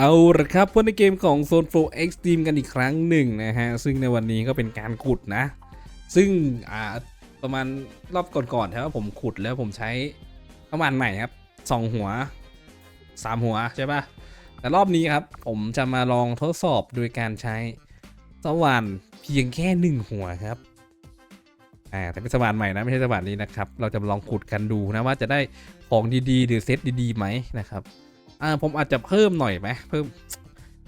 เอาละครับพวกในเกมของ Zone 4 Extreme กันอีกครั้งหนึ่งนะฮะ ซึ่งในวันนี้ก็เป็นการขุดนะ ซึ่งอ่าประมาณรอบก่อนๆใช่ไหมผมขุดแล้วผมใช้ประมาณใหม่ครับสองหัวสามหัวใช่ปะแต่รอบนี้ครับ ผมจะมาลองทดสอบโดยการใช้สว่านเพียงแค่หนึ่งหัวครับอ่าแต่เป็นสว่านใหม่นะไม่ใช่สว่านนี้นะครับ เราจะมาลองขุดกันดูนะว่าจะได้ของดีๆ หรือเซตดีๆไหมนะครับ อ่าผมอาจจะเพิ่มหน่อยไหมเพิ่ม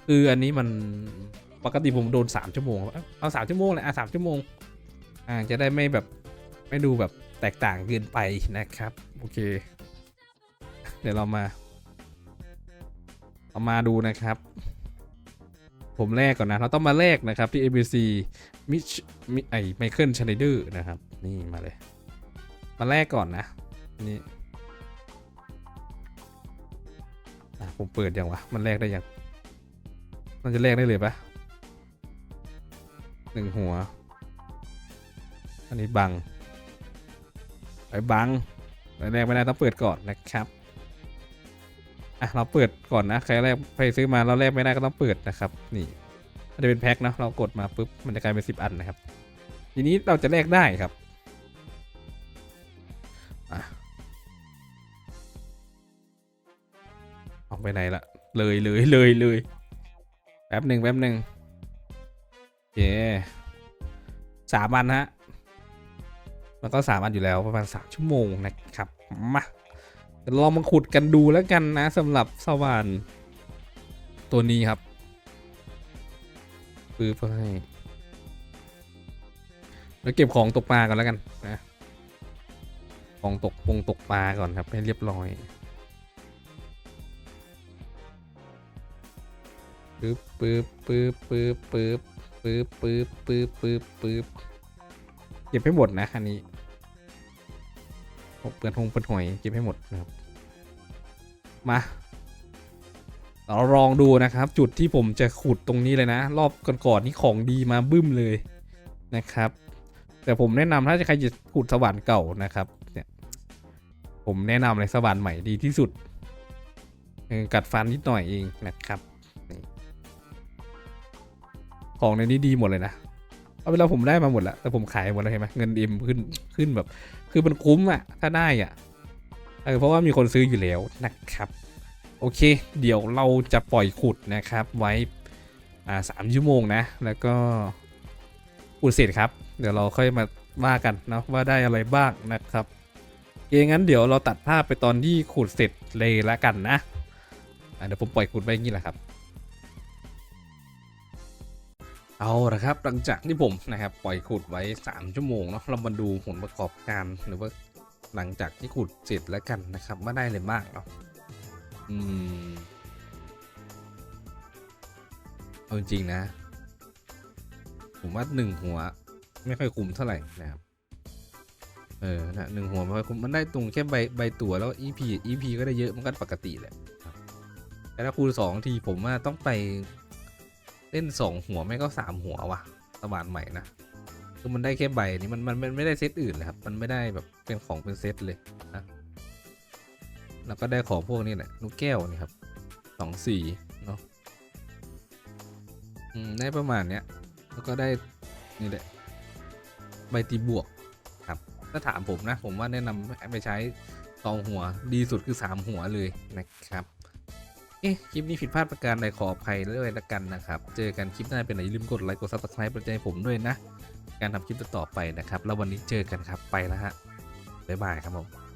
คืออันนี้มันปกติผมโดนสามชั่วโมงเอาเอาสามชั่วโมงเลยอะสามชั่วโมงอ่าจะได้ไม่แบบไม่ดูแบบแตกต่างเกินไปนะครับ โอเค เดี๋ยวเรามาเรามาดูนะครับ ผมแรกก่อนนะ เราต้องมาแรกนะครับที่ ABC มิชมิไอไมเคิลชไนเดอร์นะครับ นี่มาเลย มาแรกก่อนนะ นี่ ผมเปิดยังวะ มันแลกได้ยังมันจะแลกได้เลยปะหนึ่งหัว อันนี้บังไอ้บังแลกไม่ได้ต้องเปิดก่อนนะครับ อะเราเปิดก่อนนะ ใครแรกใครซื้อมาเราแลกไม่ได้ก็ต้องเปิดนะครับ นี่ มันจะเป็นแพ็คเนะเรากดมาปุ๊บ มันจะกลายเป็นสิบอันนะครับ ทีนี้เราจะแลกได้ครับ ไปไหนละเลยเลยเลยเลยแป๊บหนึ่งแป๊บหนึ่งโอเคสามวันฮะแล้วก็สามวันอยู่แล้วประมาณสามชั่วโมงนะครับมาลองมาขุดกันดูแล้วกันนะสำหรับสว่านตัวนี้ครับปื้อให้แล้วเก็บของตกปลาก่อนแล้วกันนะของตกปงตกปลาก่อนครับให้เรียบร้อย ปึ๊บปึ๊บปึ๊บปึ๊บปึ๊บปึ๊บปึ๊บปึ๊บปึ๊บปึ๊บเก็บให้หมดนะอันนี้เปิดหงเปิดหอยเก็บให้หมดนะครับมาเราลองดูนะครับ จุดที่ผมจะขุดตรงนี้เลยนะ รอบก่อนๆนี่ของดีมาบึ้มเลยนะครับ แต่ผมแนะนำถ้าจะใครจะขุดสว่านเก่านะครับเนี่ยผมแนะนำเลยสว่านใหม่ดีที่สุดกัดฟันนิดหน่อยเองนะครับ ของในนี้ดีหมดเลยนะเอาเวลาผมได้มาหมดแล้วแต่ผมขายหมดแล้วเห็นไหมเงินดิมขึ้นขึ้นแบบ คือมันคุ้มอะถ้าได้อะเออเพราะว่ามีคนซื้ออยู่แล้วนะครับ โอเค เดี๋ยวเราจะปล่อยขุดนะครับ ไว้อ่าสามชั่วโมงนะ แล้วก็ขุดเสร็จครับ เดี๋ยวเราค่อยมาว่ากันนะว่าได้อะไรบ้างนะครับโอเคงั้นเดี๋ยวเราตัดภาพไปตอนที่ขุดเสร็จเลยละกันนะะเดี๋ยวผมปล่อยขุดไปอย่างนี้แหละครับ เอาละครับหลังจากที่ผมนะครับปล่อยขุดไว้ 3 ชั่วโมงเนาะเรามาดูผลประกอบการหรือว่าหลังจากที่ขุดเสร็จแล้วกันนะครับว่าได้อะไรบ้างเนาะอืมเอาจริงนะ ผมว่าหนึ่งหัวไม่ค่อยคุ้มเท่าไหร่นะครับ เออนะหนึ่งหัวไม่ค่อยคุ้มมันได้ตรงแค่ใบใบตั๋วแล้ว EP EP ก็ได้เยอะมันก็ปกติแหละแต่ถ้าคูณสองทีผมว่าต้องไป เล่นสองหัวไม่ก็สามหัวว่ะสว่านใหม่นะคือมันได้แค่ใบนี้มันมันมันไม่ได้เซตอื่นเลยครับ มันไม่ได้แบบเป็นของเป็นเซตเลยนะแล้วก็ได้ของพวกนี้แหละลูกแก้วนี่ครับสองสี่เนาะอืมได้ประมาณเนี้ยแล้วก็ได้นี่แหละใบตีบวกครับ ถ้าถามผมนะ ผมว่าแนะนำไปใช้สองหัวดีสุดคือสามหัวเลยนะครับ เอ๊ะ คลิปนี้ผิดพลาดประการใดขออภัยด้วยละกันนะครับ เจอกันคลิปหน้าเป็นไหนอย่าลืมกดไลค์กดซับสไครป์เป็นใจให้ผมด้วยนะ การทำคลิปต่อไปนะครับ แล้ววันนี้เจอกันครับไปแล้วฮะบ๊ายบายครับผม